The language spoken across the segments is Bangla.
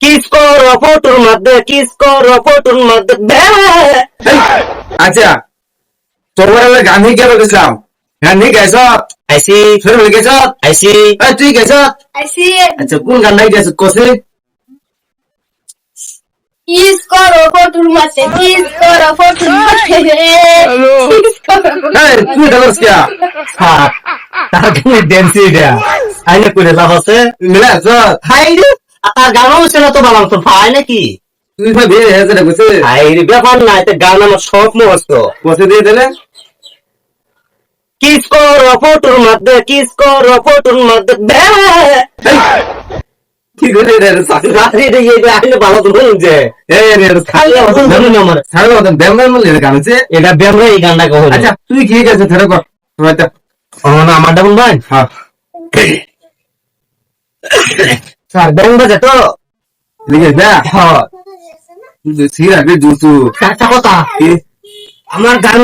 কিস করো ফটোর মধ্যে কিস করো ফটোর মধ্যে আচ্ছা তোমরা হলে গান শিকিব গেছিলাম। গান শিকাইছ আইসি? ফের হয়ে গেছ? আইসি তুই গেছ? It. আচ্ছা কোন গান নাই গেছ কসে Kiss করো ফটোর মাঝে কিস করো ফটোর মাঝে কিস করো এই তুই ডালস কিয়া হ্যাঁ তার ড্যান্স আইনে করে লাভ আছে? মিলা হাই রে আর গানও না তো বাবা ভাই নাকি? তুই ভাই বিয়ে হয়েছে রে কসে হাই রে ব্যাপার না এটা গান আমার শখ মস্ত কসে দিয়ে দিলে? কিস করো ফটোর মধ্যে কিস করো ফটোর মধ্যে কি করে রে রে এই আইনে ভালো তো বলুন যে। এই রে খালি আমার জানি না আমার। ছাড়ো মতন ব্যায়াম গান আছে এটা ব্যামরা এই গানটা কহ আচ্ছা তুই কি গেছে ধরে কর। তোমার না আমার ডাবল ভাই হ্যাঁ। স্যার ব্যাং বাজে আমার গান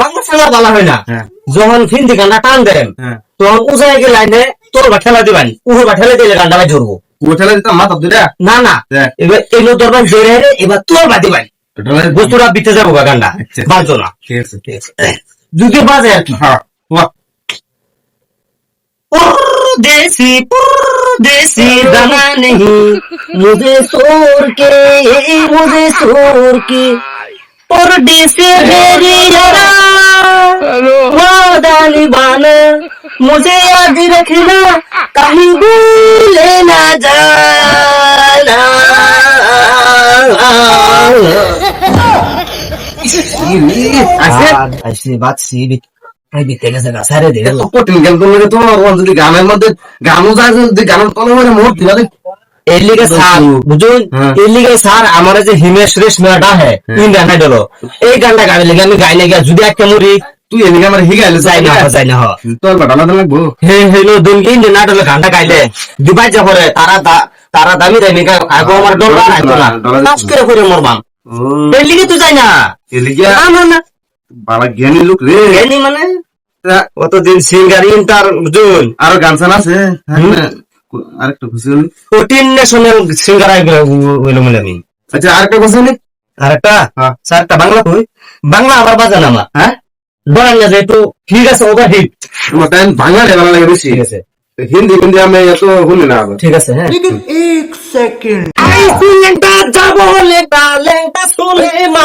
বাংলা সালা বলা হয় না। যখন হিন্দি গান্ডা টান দেন তখন উজায় গে লাইনে তোর বা খেলা দিবেন। উহ বা ঠেলা দিলে গান্ডা ভাই দিতাম মাথা না না। এবার এলো দরবার জোরে এবার তোর বা দিবেন। বস্তুরা বিতে যাব বাজো না। যদি বাজে আর কি। হ্যাঁ। দেশি পুর परदेसी दाना नहीं। मुझे छोड़ के मुझे छोड़ के। परदेसी मेरी यारा वादा निभाना मुझे याद रखना कहीं भूले ना जाना। ऐसे बात सी भी বিতে গেছে না সারে দে এত কঠিন গেল তোমার তোমার যদি গানের মধ্যে গানও যায় যদি গানের তলে মানে মোট দিবা এর লিগে স্যার বুঝুন। এর লিগে স্যার আমার যে হিমেশ রেশ মেলাটা হ্যাঁ। ইন্ডিয়ান আইডল এই গানটা গাবে লেগে আমি গাই লেগে যদি একটা মুড়ি তুই এদিকে আমার হিগাইলে যাই না যাই না তোর ঘটনা তো লাগবো। হে হেলো দুন ইন্ডিয়ান আইডল গানটা গাইলে? দুবাই যা পরে তারা দা- তারা দামি দামি আগো আমার ডলার আইতো না। করে করে মরবাম। এর লিগে তো যাই না। বাবা জ্ঞানী লোক রে। এনি মানে? অতদিন সিঙ্গার ইন্টার বুঝুন আরও গান চান আছে। আরেকটা খুশি হলি। ফোর্টিন ন্যাশনাল সিঙ্গার হইল মানে আমি। আচ্ছা আরেকটা খুশি হলি? আর একটা হ্যাঁ। স্যারটা বাংলা কই? বাংলা আবার বাজান আমার হ্যাঁ? ধরেন না যে একটু ঠিক আছে ওভার হিট। টাইম বাংলা রে ভালো লাগে বেশি। ঠিক আছে। হিন্দি হিন্দি আমি এত শুনি না ঠিক আছে হ্যাঁ। চলে মা ও, আইসিলেন্টা যাব লেটা লেটা চলে মা।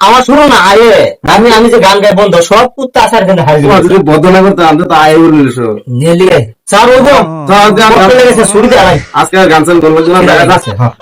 আমার শুনো না আয়ে। আমি আমি যে গান গাই বন্ধ সব কুত্তা আসার কিন্তু হারিয়ে তোমার যদি বদনা করতে আমরা তো আয় বলে নিছো নিয়ে লিয়ে স্যার ওই তো আজকে আর- শুরু দিয়ে আজকে গান চান করব না দেখা যাচ্ছে। হ্যাঁ।